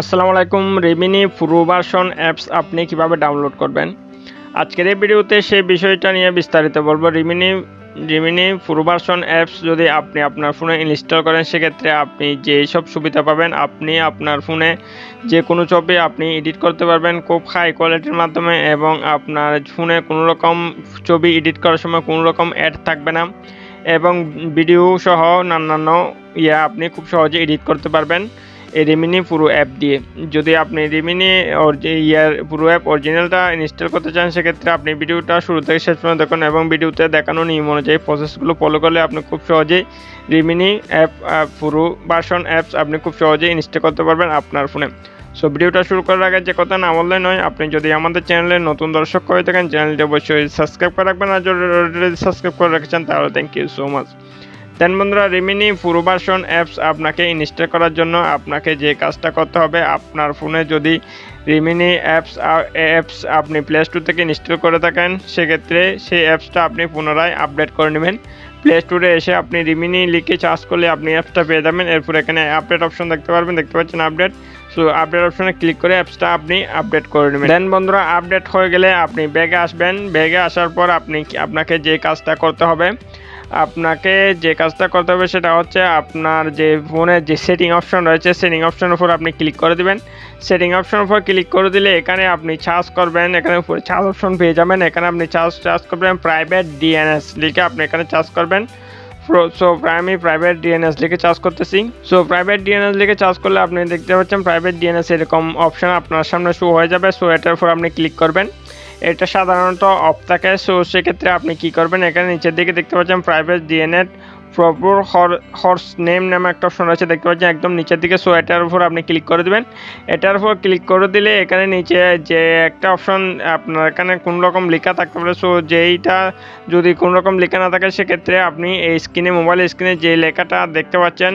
আসসালামু আলাইকুম Remini pro version apps আপনি কীভাবে ডাউনলোড করবেন? আজকের এই ভিডিওতে সেই বিষয়টা নিয়ে বিস্তারিত বলব। Remini Remini pro version apps যদি আপনি আপনার ফোনে ইনস্টল করেন, সেক্ষেত্রে আপনি যেই সব সুবিধা পাবেন, আপনি আপনার ফোনে যে কোনো ছবি আপনি এডিট করতে পারবেন খুব হাই কোয়ালিটির মাধ্যমে এবং আপনার ফোনে কোনো রকম ছবি এডিট করার সময় কোনো রকম অ্যাড থাকবে না এবং ভিডিও সহ অন্যান্য ইয়া আপনি খুব সহজে এডিট করতে পারবেন। এই রিমিনি পুরো অ্যাপ দিয়ে। যদি আপনি রিমিনি ইয়ার পুরো অ্যাপ অরিজিনালটা ইনস্টল করতে চান, সেক্ষেত্রে আপনি ভিডিওটা শুরু থেকে শেষ পর্যন্ত দেখুন এবং ভিডিওতে দেখানো নিয়ম অনুযায়ী প্রসেসগুলো ফলো করলে আপনি খুব সহজেই রিমিনি অ্যাপ পুরো ভার্সন অ্যাপস আপনি খুব সহজেই ইনস্টল করতে পারবেন আপনার ফোনে সো ভিডিওটা শুরু করার আগে যে কথা না বললে নয়, আপনি যদি আমাদের চ্যানেলে নতুন দর্শক হয়ে থাকেন চ্যানেলটি অবশ্যই সাবস্ক্রাইব করে রাখবেন আর যদি সাবস্ক্রাইব করে রেখেছেন, তাহলে thank you so much then বন্ধুরা রিমিনি পুরো ভার্সন অ্যাপস আপনাকে ইনস্টল করার জন্য আপনাকে যে কাজটা করতে হবে, আপনার ফোনে যদি রিমিনি অ্যাপস অ্যাপস আপনি প্লে স্টোর থেকে ইনস্টল করে থাকেন, সেক্ষেত্রে সেই অ্যাপসটা আপনি পুনরায় আপডেট করে নেবেন। প্লে স্টোরে এসে আপনি রিমিনি লিখে চার্জ করলে আপনি অ্যাপসটা পেয়ে যাবেন। এরপর এখানে আপডেট অপশন দেখতে পারবেন, দেখতে পাচ্ছেন আপডেট সো আপডেট অপশনে ক্লিক করে অ্যাপসটা আপনি আপডেট করে নেবেন। দেন বন্ধুরা আপডেট হয়ে গেলে আপনি ব্যাগে আসবেন। ব্যাগে আসার পর আপনি আপনাকে যে কাজটা করতে হবে আপনাকে যে কাজটা করতে হবে সেটা হচ্ছে আপনার যে ফোনের যে সেটিং অপশন রয়েছে সেটিং অপশনের উপর আপনি ক্লিক করে দিবেন। সেটিং অপশনের উপর ক্লিক করে দিলে এখানে আপনি চার্জ করবেন, এখানে উপরে চার্জ অপশন পেয়ে যাবেন। এখানে আপনি চার্জ চার্জ করবেন প্রাইভেট ডিএনএস লিখে আপনি এখানে চার্জ করবেন। সো আমি প্রাইভেট ডিএনএস লিখে চার্জ করতেছি। সো প্রাইভেট ডিএনএস লিখে চার্জ করলে আপনি দেখতে পাচ্ছেন প্রাইভেট ডিএনএস এরকম অপশন আপনার সামনে শো হয়ে যাবে। সো এটার উপর আপনি ক্লিক করবেন। এটা সাধারণত অফ থাকে সো সেক্ষেত্রে আপনি কি করবেন? এখানে নিচের দিকে দেখতে পাচ্ছেন প্রাইভেট ডিএনএ প্রপার হর্স নেম নামে একটা অপশন আছে দেখতে পাচ্ছেন একদম নিচের দিকে। সো এটার উপর আপনি ক্লিক করে দেবেন। এটার উপর ক্লিক করে দিলে এখানে নিচে যে একটা অপশন আপনার এখানে কোন রকম লেখা থাকতে পারে। সো যেইটা যদি কোন রকম লেখা না থাকে, সেক্ষেত্রে আপনি এই স্ক্রিনে মোবাইল স্ক্রিনে যে লেখাটা দেখতে পাচ্ছেন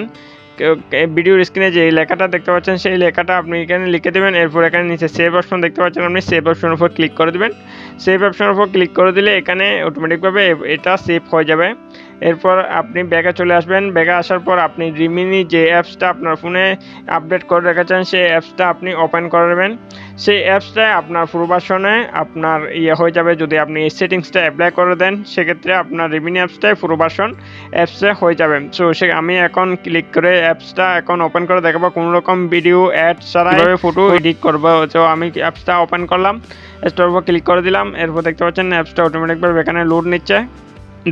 ভিডিওর স্ক্রিনে যে লেখাটা দেখতে পাচ্ছেন, সেই লেখাটা আপনি এখানে লিখে দেবেন। এরপর এখানে নিচে সেভ অপশন দেখতে পাচ্ছেন আপনি সেভ অপশনের উপর ক্লিক করে দেবেন। সেভ অপশনের উপর ক্লিক করে দিলে এখানে অটোমেটিকভাবে এটা সেভ হয়ে যাবে। এরপর আপনি ব্যাগে চলে আসবেন। ব্যাগে আসার পর আপনি রিমিনি যে অ্যাপসটা আপনার ফোনে আপডেট করে রেখেছেন সেই অ্যাপসটা আপনি ওপেন করবেন সেই অ্যাপসটা আপনার প্রবাসনে আপনার ইয়ে হয়ে যাবে যদি আপনি এই সেটিংসটা অ্যাপ্লাই করে দেন সেক্ষেত্রে আপনার রিমিনি অ্যাপসটাই প্রবাসন অ্যাপসে হয়ে যাবে। সো সে আমি এখন ক্লিক করে অ্যাপসটা এখন ওপেন করে দেখাবো। কোনো রকম ভিডিও অ্যাড ছাড়া ফটো এডিট করব? তো আমি অ্যাপসটা ওপেন করলাম অ্যাপসটার উপর ক্লিক করে দিলাম। এরপর দেখতে পাচ্ছেন অ্যাপসটা অটোমেটিকভাবে এখানে লোড নিচ্ছে।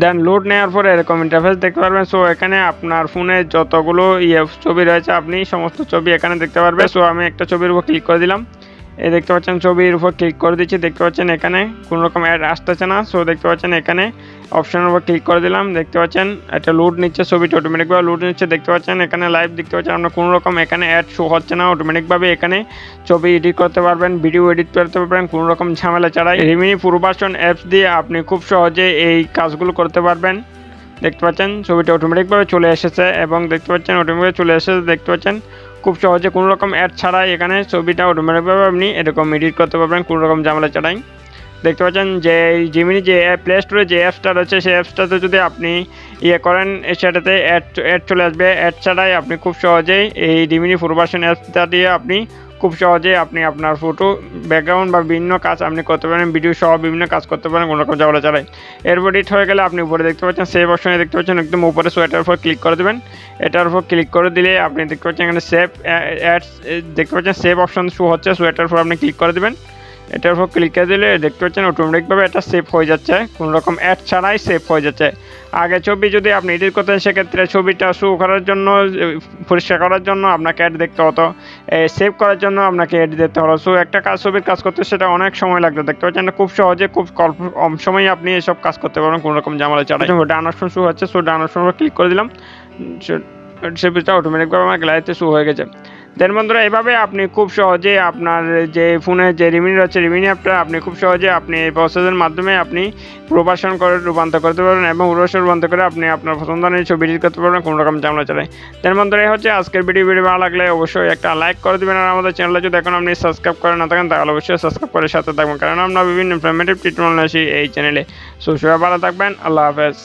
দেন লোড নেওয়ার পরে এরকম ইন্টারফেস দেখতে পারবেন। সো এখানে আপনার ফোনে যতগুলো ইয়ে ছবি রয়েছে, আপনি সমস্ত ছবি এখানে দেখতে পারবেন। সো আমি একটা ছবির উপর ক্লিক করে দিলাম। এই দেখতে পাচ্ছেন, ছবির উপর ক্লিক করে দিচ্ছি। দেখতে পাচ্ছেন এখানে কোনো রকম অ্যাড আসতেছে না। সো দেখতে পাচ্ছেন এখানে অপশনের উপর ক্লিক করে দিলাম। দেখতে পাচ্ছেন, একটা লোড নিচ্ছে ছবিটা অটোমেটিকভাবে লোড নিচ্ছে। দেখতে পাচ্ছেন এখানে লাইভ দেখতে পাচ্ছেন আপনার কোনো রকম এখানে অ্যাড শো হচ্ছে না। অটোমেটিকভাবে এখানে ছবি এডিট করতে পারবেন ভিডিও এডিট করতে পারবেন, কোনো রকম ঝামেলা ছাড়াই। রিমিনি পূর্বাসন অ্যাপস দিয়ে আপনি খুব সহজে এই কাজগুলো করতে পারবেন। দেখতে পাচ্ছেন, ছবিটা অটোমেটিকভাবে চলে এসেছে এবং দেখতে পাচ্ছেন অটোমেটিকভাবে চলে এসেছে। দেখতে পাচ্ছেন খুব সহজে কোনো রকম অ্যাড ছাড়াই এখানে ছবিটা অটোমেটিকভাবে আপনি এরকম এডিট করতে পারবেন, কোনো রকম ঝামেলা ছাড়াই। দেখতে পাচ্ছেন যে জিমিনি যে প্লে স্টোরে যে অ্যাপসটা রয়েছে, সেই অ্যাপসটাতে যদি আপনি ইয়ে করেন সেটাতে অ্যাড অ্যাড চলে আসবে। অ্যাড ছাড়াই আপনি খুব সহজেই এই জিমিনি ফোর ভার্সন অ্যাপসটা দিয়ে আপনি খুব সহজে আপনি আপনার ফটো ব্যাকগ্রাউন্ড বা বিভিন্ন কাজ আপনি করতে পারেন ভিডিও সহ বিভিন্ন কাজ করতে পারেন, কোনো রকম ঝামেলা ছাড়াই। এরপর এডিট হয়ে গেলে আপনি উপরে দেখতে পাচ্ছেন সেভ অপশনে দেখতে পাচ্ছেন, একদম উপরে সোয়েটার উপর ক্লিক করে দেবেন। এটার উপর ক্লিক করে দিলে আপনি দেখতে পাচ্ছেন এখানে সেভ অ্যাডস দেখতে পাচ্ছেন সেভ অপশন শু হচ্ছে সোয়েটার উপর আপনি ক্লিক করে দেবেন। এটার উপর ক্লিক করে দিলে দেখতে পাচ্ছেন অটোমেটিকভাবে এটা সেভ হয়ে যাচ্ছে। কোনো রকম অ্যাড ছাড়াই সেভ হয়ে যাচ্ছে। আগে ছবি যদি আপনি এডিট করতেন সেক্ষেত্রে ছবিটা শো করার জন্য পরিষ্কার করার জন্য আপনাকে অ্যাড দেখতে হতো। সেভ করার জন্য আপনাকে অ্যাড দিতে হতো সো একটা কাজ ছবির কাজ করতে সেটা অনেক সময় লাগতো। দেখতে পাচ্ছেন খুব সহজে খুব কম সময়ে আপনি এসব কাজ করতে পারবেন কোনো রকম জামালা ছাড়াই। ডান অপশন শো হচ্ছে সো ডান অপশন ক্লিক করে দিলাম। ছবিটা অটোমেটিকভাবে আমার গ্যালারিতে শো হয়ে গেছে। দেন বন্ধুরা, এভাবে আপনি খুব সহজে আপনার যে ফোনে যে রিমিনি রয়েছে, রিমিনি অ্যাপটা আপনি খুব সহজে আপনি এই প্রসেসের মাধ্যমে আপনি প্রবাসন করে, রূপান্তর করতে পারবেন এবং প্রবাসন রূপান্তর করে আপনি আপনার পছন্দ অনুযায়ী ছবি এডিট করতে পারবেন, কোনো রকম ঝামেলা চালাই দেন বন্ধুরা, এই হচ্ছে আজকের ভিডিও ভিডিও ভালো লাগলে অবশ্যই একটা লাইক করে দেবেন আর আমাদের চ্যানেলে যদি এখন আপনি সাবস্ক্রাইব করে না থাকেন, তাহলে অবশ্যই সাবস্ক্রাইব করে সাথে থাকবেন। কারণ আমরা বিভিন্ন ইনফরমেটিভ ট্রিটমেন্ট আসি এই চ্যানেলে সো সবাই ভালো থাকবেন, আল্লাহ হাফেজ।